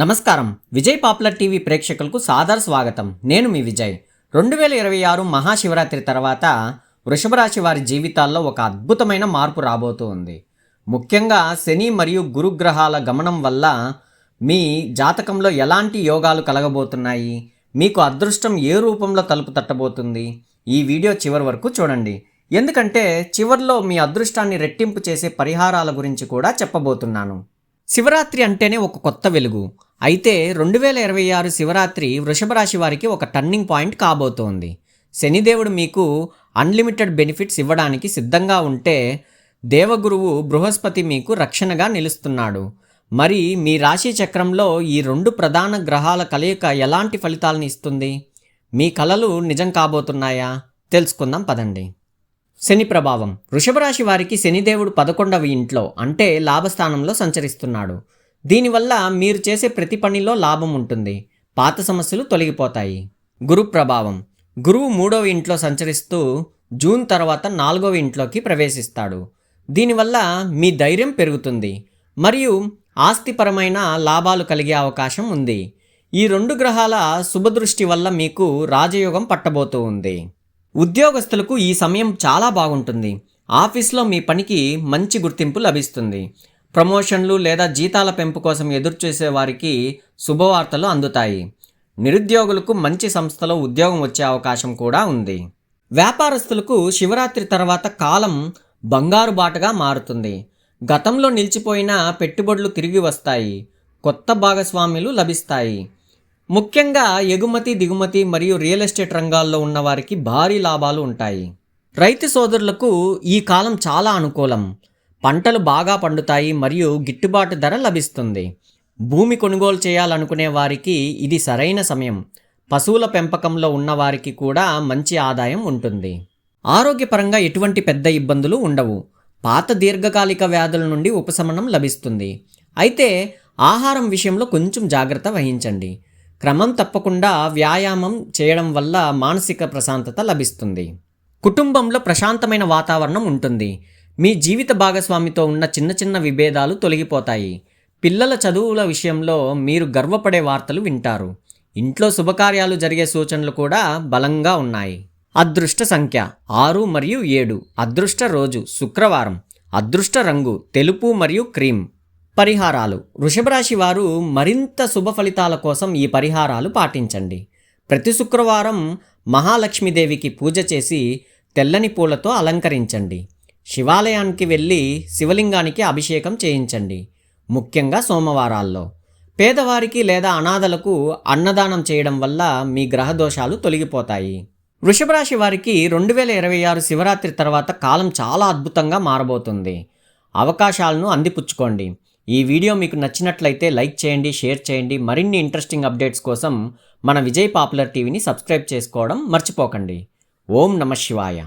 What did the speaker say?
నమస్కారం. Vijay popular TV ప్రేక్షకులకు సాదర స్వాగతం. నేను మీ విజయ్. రెండు వేల ఇరవై ఆరు మహాశివరాత్రి తర్వాత వృషభ రాశి వారి జీవితాల్లో ఒక అద్భుతమైన మార్పు రాబోతూ ఉంది. ముఖ్యంగా శని మరియు గురుగ్రహాల గమనం వల్ల మీ జాతకంలో ఎలాంటి యోగాలు కలగబోతున్నాయి? మీకు అదృష్టం ఏ రూపంలో తలుపు తట్టబోతుంది? ఈ వీడియో చివరి వరకు చూడండి. ఎందుకంటే చివర్లో మీ అదృష్టాన్ని రెట్టింపు చేసే పరిహారాల గురించి కూడా చెప్పబోతున్నాను. శివరాత్రి అంటేనే ఒక కొత్త వెలుగు. అయితే రెండు వేల ఇరవై ఆరు శివరాత్రి వృషభ రాశి వారికి ఒక టర్నింగ్ పాయింట్ కాబోతోంది. శనిదేవుడు మీకు అన్లిమిటెడ్ బెనిఫిట్స్ ఇవ్వడానికి సిద్ధంగా ఉంటే దేవగురువు బృహస్పతి మీకు రక్షణగా నిలుస్తున్నాడు. మరి మీ రాశి చక్రంలో ఈ రెండు ప్రధాన గ్రహాల కలయిక ఎలాంటి ఫలితాలను ఇస్తుంది? మీ కలలు నిజం కాబోతున్నాయా? తెలుసుకుందాం పదండి. శని ప్రభావం. వృషభ రాశి వారికి శనిదేవుడు పదకొండవ ఇంట్లో అంటే లాభస్థానంలో సంచరిస్తున్నాడు. దీనివల్ల మీరు చేసే ప్రతి పనిలో లాభం ఉంటుంది. పాత సమస్యలు తొలగిపోతాయి. గురు ప్రభావం. గురువు మూడవ ఇంట్లో సంచరిస్తూ జూన్ తర్వాత నాలుగవ ఇంట్లోకి ప్రవేశిస్తాడు. దీనివల్ల మీ ధైర్యం పెరుగుతుంది. మరియు ఆస్తిపరమైన లాభాలు కలిగే అవకాశం ఉంది. ఈ రెండు గ్రహాల శుభదృష్టి వల్ల మీకు రాజయోగం పట్టబోతూ ఉంది. ఉద్యోగస్తులకు ఈ సమయం చాలా బాగుంటుంది. ఆఫీస్లో మీ పనికి మంచి గుర్తింపు లభిస్తుంది. ప్రమోషన్లు లేదా జీతాల పెంపు కోసం ఎదురుచూసే వారికి శుభవార్తలు అందుతాయి. నిరుద్యోగులకు మంచి సంస్థలో ఉద్యోగం వచ్చే అవకాశం కూడా ఉంది. వ్యాపారస్తులకు శివరాత్రి తర్వాత కాలం బంగారు బాటగా మారుతుంది. గతంలో నిలిచిపోయిన పెట్టుబడులు తిరిగి వస్తాయి. కొత్త భాగస్వామ్యులు లభిస్తాయి. ముఖ్యంగా ఎగుమతి దిగుమతి మరియు రియల్ ఎస్టేట్ రంగాల్లో ఉన్నవారికి భారీ లాభాలు ఉంటాయి. రైతు సోదరులకు ఈ కాలం చాలా అనుకూలం. పంటలు బాగా పండుతాయి మరియు గిట్టుబాటు ధర లభిస్తుంది. భూమి కొనుగోలు చేయాలనుకునే వారికి ఇది సరైన సమయం. పశువుల పెంపకంలో ఉన్నవారికి కూడా మంచి ఆదాయం ఉంటుంది. ఆరోగ్యపరంగా ఎటువంటి పెద్ద ఇబ్బందులు ఉండవు. పాత దీర్ఘకాలిక వ్యాధుల నుండి ఉపశమనం లభిస్తుంది. అయితే ఆహారం విషయంలో కొంచెం జాగ్రత్త వహించండి. క్రమం తప్పకుండా వ్యాయామం చేయడం వల్ల మానసిక ప్రశాంతత లభిస్తుంది. కుటుంబంలో ప్రశాంతమైన వాతావరణం ఉంటుంది. మీ జీవిత భాగస్వామితో ఉన్న చిన్న చిన్న విభేదాలు తొలగిపోతాయి. పిల్లల చదువుల విషయంలో మీరు గర్వపడే వార్తలు వింటారు. ఇంట్లో శుభకార్యాలు జరిగే సూచనలు కూడా బలంగా ఉన్నాయి. అదృష్ట సంఖ్య ఆరు మరియు ఏడు. అదృష్ట రోజు శుక్రవారం. అదృష్ట రంగు తెలుపు మరియు క్రీమ్. పరిహారాలు. వృషభరాశి వారు మరింత శుభ ఫలితాల కోసం ఈ పరిహారాలు పాటించండి. ప్రతి శుక్రవారం మహాలక్ష్మీదేవికి పూజ చేసి తెల్లని పూలతో అలంకరించండి. శివాలయానికి వెళ్ళి శివలింగానికి అభిషేకం చేయించండి ముఖ్యంగా సోమవారాల్లో. పేదవారికి లేదా అనాథలకు అన్నదానం చేయడం వల్ల మీ గ్రహ దోషాలు తొలగిపోతాయి. వృషభ రాశి వారికి రెండు వేల ఇరవై ఆరు శివరాత్రి తర్వాత కాలం చాలా అద్భుతంగా మారబోతుంది. అవకాశాలను అందిపుచ్చుకోండి. ఈ వీడియో మీకు నచ్చినట్లయితే లైక్ చేయండి షేర్ చేయండి. మరిన్ని ఇంట్రెస్టింగ్ అప్డేట్స్ కోసం మన విజయ్ పాపులర్ టీవీని సబ్స్క్రైబ్ చేసుకోవడం మర్చిపోకండి. ఓం నమ శివాయ.